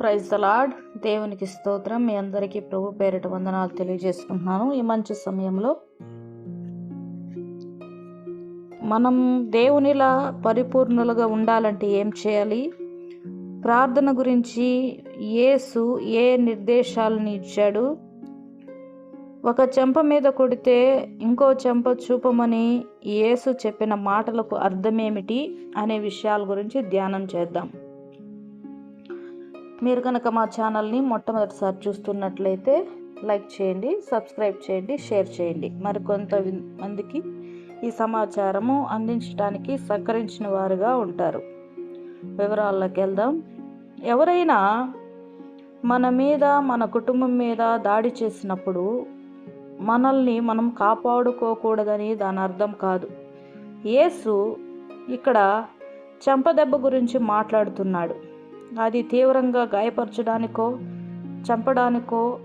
Praise the lord దేవునికి స్తోత్రం. మీ అందరికీ ప్రభు పేరిట వందనాలు తెలియజేసుకుంటున్నాను. ఈ మంచి సమయంలో మనం దేవునిలా పరిపూర్ణులుగా ఉండాలంటే ఏం చేయాలి? ప్రార్థన గురించి యేసు ఏ నిర్దేశాలను ఇచ్చాడు? ఒక చెంప మీద కొడితే ఇంకో చెంప చూపమని యేసు చెప్పిన మాటలకు అర్థమేమిటి? అనే విషయాల గురించి ధ్యానం చేద్దాం. మీరు కనుక మా ఛానల్ని మొట్టమొదటిసారి చూస్తున్నట్లయితే లైక్ చేయండి సబ్స్క్రైబ్ చేయండి షేర్ చేయండి. మరికొంత మందికి ఈ సమాచారము అందించడానికి సహకరించిన వారుగా ఉంటారు. వివరాల్లోకి వెళ్దాం. ఎవరైనా మన మీద మన కుటుంబం మీద దాడి చేసినప్పుడు మనల్ని మనం కాపాడుకోకూడదని దాని అర్థం కాదు. యేసు ఇక్కడ చెంపదెబ్బ గురించి మాట్లాడుతున్నాడు. అది తీవ్రంగా గాయపరచడానికో చంపడానికో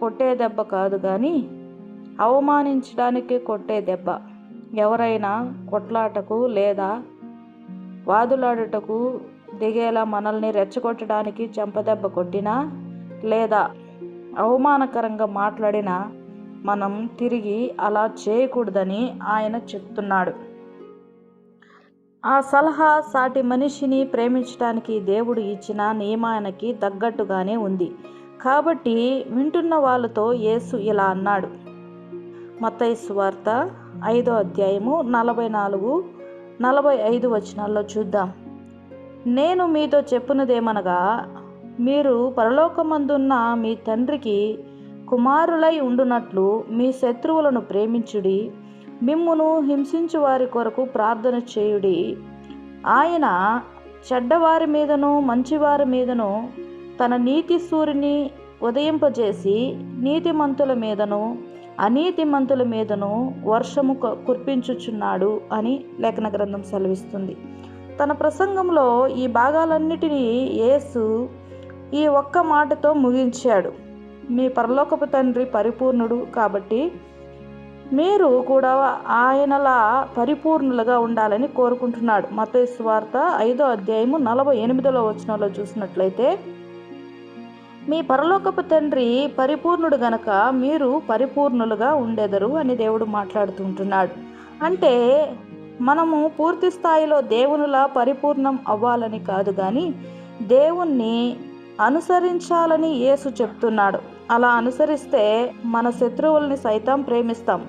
కొట్టే దెబ్బ కాదు కానీ అవమానించడానికి కొట్టే దెబ్బ. ఎవరైనా కొట్లాటకు లేదా వాదులాడుటకు దిగేలా మనల్ని రెచ్చగొట్టడానికి చెంపదెబ్బ కొట్టినా లేదా అవమానకరంగా మాట్లాడినా మనం తిరిగి అలా చేయకూడదని ఆయన చెప్తున్నాడు. ఆ సలహా సాటి మనిషిని ప్రేమించడానికి దేవుడు ఇచ్చిన నియమానికి తగ్గట్టుగానే ఉంది. కాబట్టి వింటున్న వాళ్ళతో యేసు ఇలా అన్నాడు. మతైసు వార్త ఐదో అధ్యాయము నలభై నాలుగు నలభై ఐదు వచనాల్లో చూద్దాం. నేను మీతో చెప్పున్నదేమనగా మీరు పరలోకమందున్న మీ తండ్రికి కుమారులై ఉండునట్లు మీ శత్రువులను ప్రేమించుడి మిమ్మును హింసించు వారి కొరకు ప్రార్థన చేయుడి. ఆయన చెడ్డవారి మీదను మంచివారి మీదను తన నీతి సూర్యుని ఉదయింపజేసి నీతిమంతుల మీదను అనీతిమంతుల మీదను వర్షము కుర్పించుచున్నాడు అని లేఖన గ్రంథం సెలవిస్తుంది. తన ప్రసంగంలో ఈ భాగాలన్నిటినీ యేసు ఈ ఒక్క మాటతో ముగించాడు. మీ పరలోకపు తండ్రి పరిపూర్ణుడు కాబట్టి మీరు కూడా ఆయనలా పరిపూర్ణులుగా ఉండాలని కోరుకుంటున్నాడు. మతేశ్వార్త వార్త ఐదో అధ్యాయము నలభై ఎనిమిదిలో వచనంలో చూసినట్లయితే మీ పరలోకపు తండ్రి పరిపూర్ణుడు గనక మీరు పరిపూర్ణులుగా ఉండెదరు అని దేవుడు మాట్లాడుతుంటున్నాడు. అంటే మనము పూర్తి స్థాయిలో దేవునిలా పరిపూర్ణం అవ్వాలని కాదు కానీ దేవుణ్ణి అనుసరించాలని యేసు చెప్తున్నాడు. అలా అనుసరిస్తే మన శత్రువుల్ని సైతం ప్రేమిస్తాం.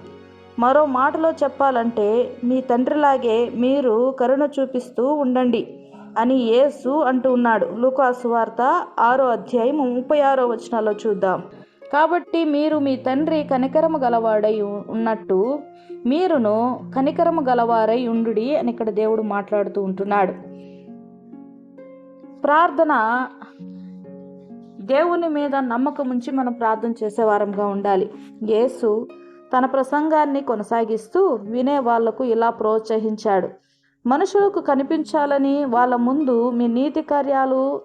మరో మాటలో చెప్పాలంటే మీ తండ్రిలాగే మీరు కరుణ చూపిస్తూ ఉండండి అని యేసు అంటూ ఉన్నాడు. లూకాసు వార్త ఆరో అధ్యాయం ముప్పై ఆరో వచనాల్లో చూద్దాం. కాబట్టి మీరు మీ తండ్రి కనికరము గలవాడై ఉన్నట్టు మీరును కనికరము గలవారై ఉండుడి అని ఇక్కడ దేవుడు మాట్లాడుతూ ఉంటున్నాడు. ప్రార్థన దేవుని మీద నమ్మకం ఉంచి మనం ప్రార్థన చేసేవారంగా ఉండాలి. యేసు తన ప్రసంగాన్ని కొనసాగిస్తూ వినే వాళ్ళకు ఇలా ప్రోత్సహించాడు. మనుషులకు కనిపించాలని వాళ్ళ ముందు మీ నీతి కార్యాలు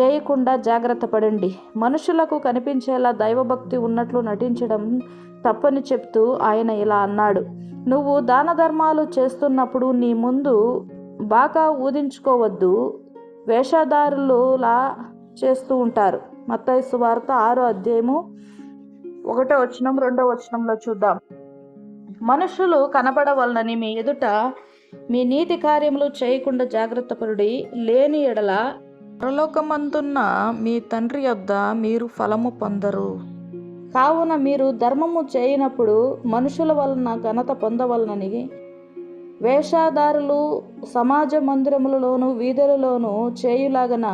చేయకుండా జాగ్రత్త పడండి. మనుషులకు కనిపించేలా దైవభక్తి ఉన్నట్లు నటించడం తప్పని చెప్తూ ఆయన ఇలా అన్నాడు. నువ్వు దాన ధర్మాలు చేస్తున్నప్పుడు నీ ముందు బాగా ఊదించుకోవద్దు. వేషధారులులా చేస్తూ ఉంటారు. మత్తైసు వార్త ఆరో అధ్యాయము ఒకటో వచనం రెండో వచనంలో చూద్దాం. మనుషులు కనబడవలనని మీ ఎదుట మీ నీతి కార్యములు చేయకుండా జాగ్రత్త పరుడి లేని ఎడల పరలోకమందున్న మీ తండ్రి యొద్ద మీరు ఫలము పొందరు. కావున మీరు ధర్మము చేయనప్పుడు మనుషుల వలన ఘనత పొందవలనని వేషాదారులు సమాజ మందిరములలోను వీధులలోను చేయులాగన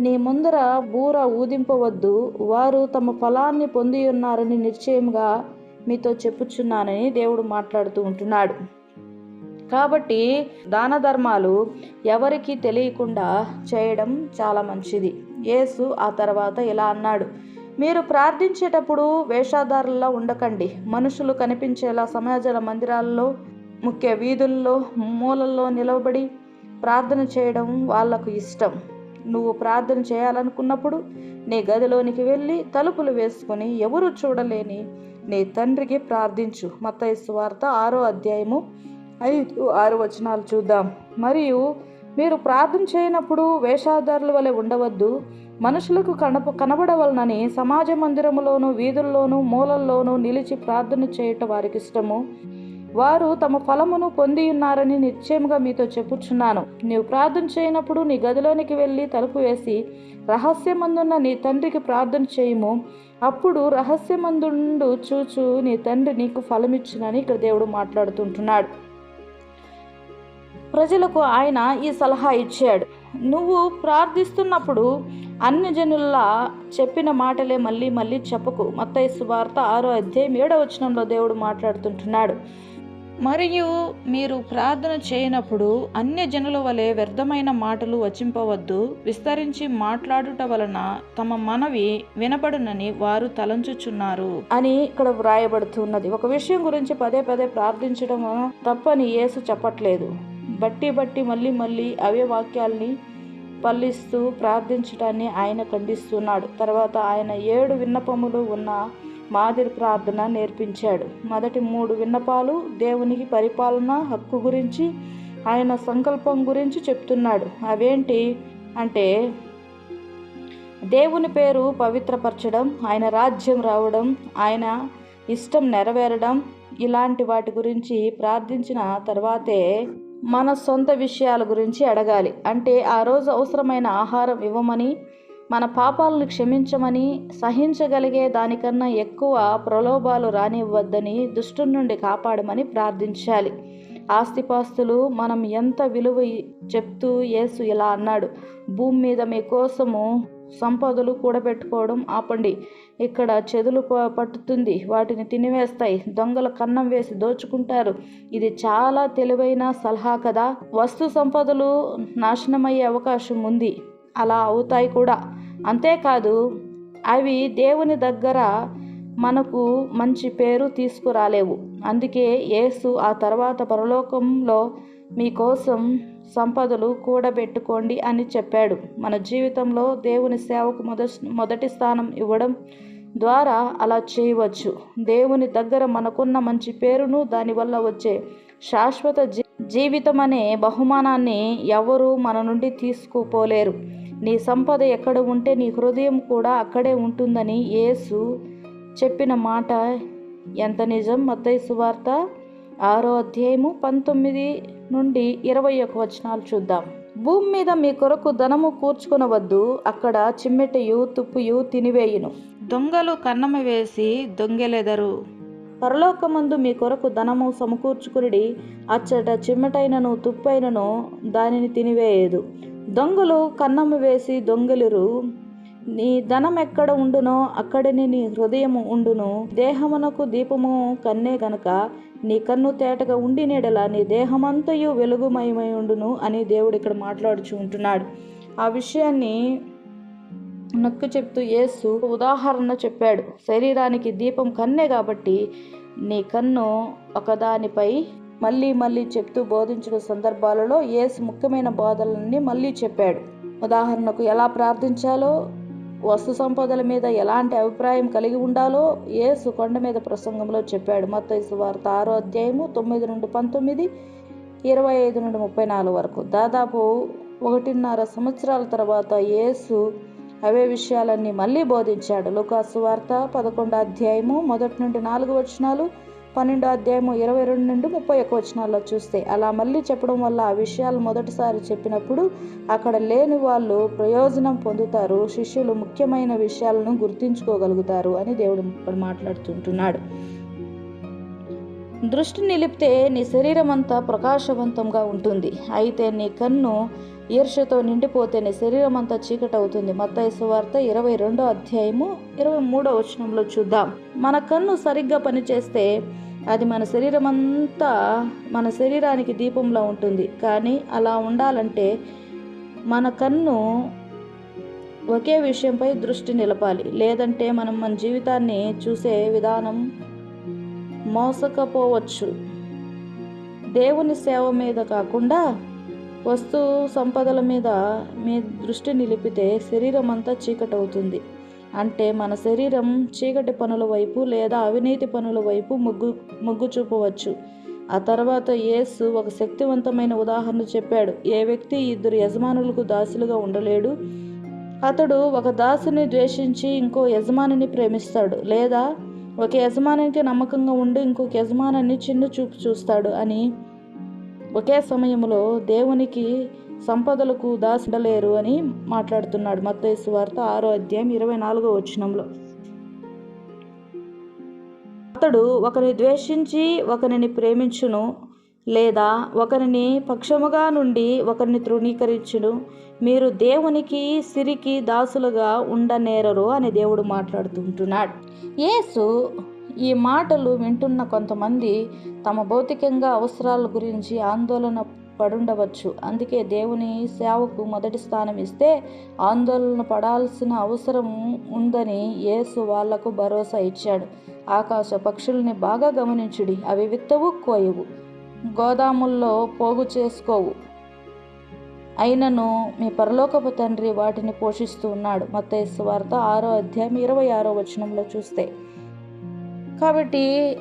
నీ ముందర బూర ఊదింపవద్దు. వారు తమ ఫలాన్ని పొంది ఉన్నారని నిశ్చయంగా మీతో చెప్పుచున్నానని దేవుడు మాట్లాడుతూ ఉంటున్నాడు. కాబట్టి దాన ధర్మాలు ఎవరికి తెలియకుండా చేయడం చాలా మంచిది. యేసు ఆ తర్వాత ఇలా అన్నాడు. మీరు ప్రార్థించేటప్పుడు వేషాదారుల్లో ఉండకండి. మనుషులు కనిపించేలా సమాజాల మందిరాల్లో ముఖ్య వీధుల్లో మూలల్లో నిలబడి ప్రార్థన చేయడం వాళ్ళకు ఇష్టం. నువ్వు ప్రార్థన చేయాలనుకున్నప్పుడు నీ గదిలోనికి వెళ్ళి తలుపులు వేసుకుని ఎవరు చూడలేని నీ తండ్రికి ప్రార్థించు. మత్తైసు వార్త ఆరో అధ్యాయము ఐదు ఆరు వచనాలు చూద్దాం. మరియు మీరు ప్రార్థన చేయనప్పుడు వేషాధారుల వలె ఉండవద్దు. మనుషులకు కనప కనబడవలనని సమాజ మందిరములోను వీధుల్లోనూ మూలల్లోనూ నిలిచి ప్రార్థన చేయటం వారికి ఇష్టము. వారు తమ ఫలమును పొంది ఉన్నారని నిశ్చయముగా మీతో చెప్పుచున్నాను. నీవు ప్రార్థన చేయనప్పుడు నీ గదిలోనికి వెళ్ళి తలుపు వేసి రహస్యమందున్న నీ తండ్రికి ప్రార్థన చేయము. అప్పుడు రహస్యమందుండు చూచు నీ తండ్రి నీకు ఫలమిచ్చునని ఇక్కడ దేవుడు మాట్లాడుతుంటున్నాడు. ప్రజలకు ఆయన ఈ సలహా ఇచ్చాడు. నువ్వు ప్రార్థిస్తున్నప్పుడు అన్ని జనుల్లా చెప్పిన మాటలే మళ్ళీ మళ్ళీ చెప్పకు. మత్తయి వార్త ఆరో అధ్యాయం ఏడవ వచనంలో దేవుడు మాట్లాడుతుంటున్నాడు. మరియు మీరు ప్రార్థన చేయనప్పుడు అన్య జనుల వలె వ్యర్థమైన మాటలు వచింపవద్దు విస్తరించి మాట్లాడుట వలన తమ మనవి వినబడునని వారు తలంచుచున్నారు. అని ఇక్కడ వ్రాయబడుతున్నది. ఒక విషయం గురించి పదే పదే ప్రార్థించడం తప్పని యేసు చెప్పట్లేదు. బట్టి బట్టి మళ్ళీ మళ్ళీ అవే వాక్యాల్ని పల్లిస్తూ ప్రార్థించడాన్ని ఆయన ఖండిస్తున్నాడు. తర్వాత ఆయన ఏడు విన్నపములు ఉన్న మాదిరి ప్రార్థన నేర్పించాడు. మొదటి మూడు విన్నపాలు దేవునికి పరిపాలన హక్కు గురించి ఆయన సంకల్పం గురించి చెప్తున్నాడు. అవేంటి అంటే దేవుని పేరు పవిత్రపరచడం ఆయన రాజ్యం రావడం ఆయన ఇష్టం నెరవేరడం ఇలాంటి వాటి గురించి ప్రార్థించిన తర్వాతే మన సొంత విషయాల గురించి అడగాలి. అంటే ఆ రోజు అవసరమైన ఆహారం ఇవ్వమని మన పాపాలను క్షమించమని సహించగలిగే దానికన్నా ఎక్కువ ప్రలోభాలు రానివ్వద్దని దుష్టు నుండి కాపాడమని ప్రార్థించాలి. ఆస్తిపాస్తులు మనం ఎంత విలువ చెప్తూ యేసు ఇలా అన్నాడు. భూమి మీద మీకోసము సంపదలు కూడబెట్టుకోవడం ఆపండి. ఇక్కడ చెదులు పట్టుతుంది. వాటిని తినివేస్తాయి. దొంగల కన్నం వేసి దోచుకుంటారు. ఇది చాలా తెలివైన సలహా కదా. వస్తు సంపదలు నాశనమయ్యే అవకాశం ఉంది. అలా అవుతాయి కూడా. అంతేకాదు అవి దేవుని దగ్గర మనకు మంచి పేరు తీసుకురాలేవు. అందుకే యేసు ఆ తర్వాత పరలోకంలో మీకోసం సంపదలు కూడబెట్టుకోండి అని చెప్పాడు. మన జీవితంలో దేవుని సేవకు మొదటి మొదటి స్థానం ఇవ్వడం ద్వారా అలా చేయవచ్చు. దేవుని దగ్గర మనకున్న మంచి పేరును దానివల్ల వచ్చే శాశ్వత జీవితం అనే బహుమానాన్ని ఎవరు మన నుండి తీసుకుపోలేరు. నీ సంపద ఎక్కడ ఉంటే నీ హృదయం కూడా అక్కడే ఉంటుందని యేసు చెప్పిన మాట ఎంత నిజం? మత్తయి సువార్త ఆరో అధ్యాయము పంతొమ్మిది నుండి ఇరవై ఒక వచనాలు చూద్దాం. భూమి మీద మీ కొరకు ధనము కూర్చుకునవద్దు అక్కడ చిమ్మెటయు తుప్పుయు తినివేయును. దొంగలు కన్నమ వేసి దొంగెలెదరు. పరలోకమందు మీ కొరకు ధనము సమకూర్చుకునిడి అచ్చట చిమ్మటైనను తుప్పైనను దానిని తినివేయదు. దొంగలు కన్నము వేసి దొంగలురు. నీ ధనం ఎక్కడ ఉండునో అక్కడనే నీ హృదయము ఉండును. దేహమునకు దీపము కన్నే గనక నీ కన్ను తేటగా ఉండి నీడల నీ దేహమంతయు వెలుగుమయమై ఉండును అని దేవుడు ఇక్కడ మాట్లాడుచు ఉంటున్నాడు. ఆ విషయాన్ని నొక్కి చెప్తూ యేసు ఉదాహరణ చెప్పాడు. శరీరానికి దీపం కన్నే కాబట్టి నీ కన్ను ఒకదానిపై మళ్ళీ మళ్ళీ చెప్తూ బోధించిన సందర్భాలలో యేసు ముఖ్యమైన బోధనలన్నీ మళ్ళీ చెప్పాడు. ఉదాహరణకు ఎలా ప్రార్థించాలో వస్తు సంపదల మీద ఎలాంటి అభిప్రాయం కలిగి ఉండాలో యేసు కొండ మీద ప్రసంగంలో చెప్పాడు. మత్తయి వార్త ఆరో అధ్యాయము తొమ్మిది నుండి పంతొమ్మిది ఇరవై ఐదు నుండి ముప్పై నాలుగు వరకు. దాదాపు ఒకటిన్నర సంవత్సరాల తర్వాత యేసు అవే విషయాలన్నీ మళ్ళీ బోధించాడు. లుకాసు వార్త పదకొండు అధ్యాయము మొదటి నుండి నాలుగు వచనాలు పన్నెండో అధ్యాయము ఇరవై రెండు నుండి ముప్పై ఒక్క వచనాల్లో చూస్తే అలా మళ్ళీ చెప్పడం వల్ల ఆ విషయాలు మొదటిసారి చెప్పినప్పుడు అక్కడ లేని వాళ్ళు ప్రయోజనం పొందుతారు శిష్యులు ముఖ్యమైన విషయాలను గుర్తించుకోగలుగుతారు అని దేవుడు ఇప్పుడు మాట్లాడుతుంటున్నాడు. దృష్టి నిలిపితే నీ శరీరం అంతా ప్రకాశవంతంగా ఉంటుంది. అయితే నీ కన్ను ఈర్ష్యతో నిండిపోతే నీ శరీరం అంతా చీకటి అవుతుంది మత్తయి వార్త ఇరవై రెండో అధ్యాయము ఇరవై మూడో వచనంలో చూద్దాం. మన కన్ను సరిగ్గా పనిచేస్తే అది మన శరీరం అంతా మన శరీరానికి దీపంలో ఉంటుంది. కానీ అలా ఉండాలంటే మన కన్ను ఒకే విషయంపై దృష్టి నిలపాలి. లేదంటే మనం మన జీవితాన్ని చూసే విధానం మోసకపోవచ్చు. దేవుని సేవ మీద కాకుండా వస్తు సంపదల మీద మీ దృష్టి నిలిపితే శరీరం అంతా చీకటవుతుంది. అంటే మన శరీరం చీకటి పనుల వైపు లేదా అవినీతి పనుల వైపు మొగ్గు మొగ్గు చూపవచ్చు. ఆ తర్వాత యేసు ఒక శక్తివంతమైన ఉదాహరణ చెప్పాడు. ఏ వ్యక్తి ఇద్దరు యజమానులకు దాసులుగా ఉండలేడు? అతడు ఒక దాసుని ద్వేషించి ఇంకో యజమానిని ప్రేమిస్తాడు లేదా ఒక యజమానికి నమ్మకంగా ఉండి ఇంకొక యజమానాన్ని చిన్న చూపు చూస్తాడు అని ఒకే సమయంలో దేవునికి సంపదలకు దాసుడలేరు అని మాట్లాడుతున్నాడు మత్తేసు వార్త ఆరో అధ్యాయం ఇరవై నాలుగో వచనంలో. అతడు ఒకరిని ద్వేషించి ఒకరిని ప్రేమించును లేదా ఒకరిని పక్షముగా నుండి ఒకరిని తృణీకరించును. మీరు దేవునికి సిరికి దాసులుగా ఉండనేరరు అని దేవుడు మాట్లాడుతుంటున్నాడు. యేసు ఈ మాటలు వింటున్న కొంతమంది తమ భౌతికంగా అవసరాల గురించి ఆందోళన పడుండవచ్చు. అందుకే దేవుని సేవకు మొదటి స్థానం ఇస్తే ఆందోళన పడాల్సిన అవసరం ఉందని యేసు వాళ్ళకు భరోసా ఇచ్చాడు. ఆకాశ పక్షుల్ని బాగా గమనించుడి అవి విత్తవు కోయవు. గోదాముల్లో పోగు చేసుకోవు. అయినను మీ పరలోకపు తండ్రి వాటిని పోషిస్తూ ఉన్నాడు. మత్తేసు వార్త ఆరో అధ్యాయం ఇరవై ఆరో వచనంలో చూస్తే కాబట్టి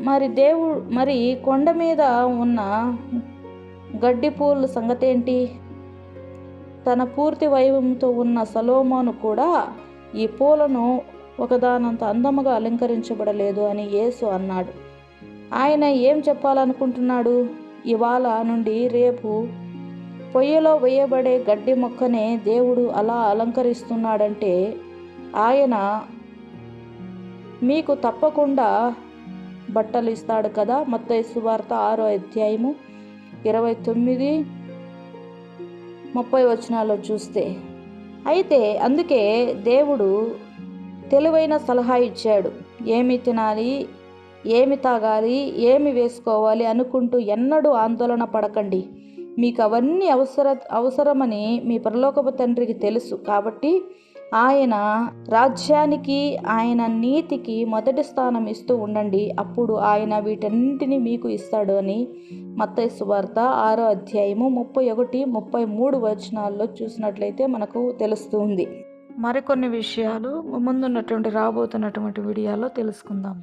మరి దేవుడు మరి కొండ మీద ఉన్న గడ్డి పూల సంగతేంటి? తన పూర్తి వైభవంతో ఉన్న సలోమోను కూడా ఈ పూలను ఒకదానంత అందముగా అలంకరించబడలేదు అని యేసు అన్నాడు. ఆయన ఏం చెప్పాలనుకుంటున్నాడు? ఇవాళ నుండి రేపు పొయ్యిలో వేయబడే గడ్డి మొక్కనే దేవుడు అలా అలంకరిస్తున్నాడంటే ఆయన మీకు తప్పకుండా బట్టలు ఇస్తాడు కదా? మత్తయి సువార్త ఆరో అధ్యాయము ఇరవై తొమ్మిది ముప్పై వచనాల్లో చూస్తే అయితే అందుకే దేవుడు తెలివైన సలహా ఇచ్చాడు. ఏమి తినాలి? ఏమి తాగాలి? ఏమి వేసుకోవాలి? అనుకుంటూ ఎన్నడూ ఆందోళన పడకండి. మీకు అవన్నీ అవసర అవసరమని మీ పరలోకపు తండ్రికి తెలుసు. కాబట్టి ఆయన రాజ్యానికి ఆయన నీతికి మొదటి స్థానం ఇస్తూ ఉండండి. అప్పుడు ఆయన వీటన్నింటినీ మీకు ఇస్తాడు అని మత్తయి సువార్త ఆరో అధ్యాయము ముప్పై ఒకటి ముప్పై మూడు వచనాల్లో చూసినట్లయితే మనకు తెలుస్తుంది. మరికొన్ని విషయాలు ముందున్నటువంటి రాబోతున్నటువంటి వీడియోలో తెలుసుకుందాం.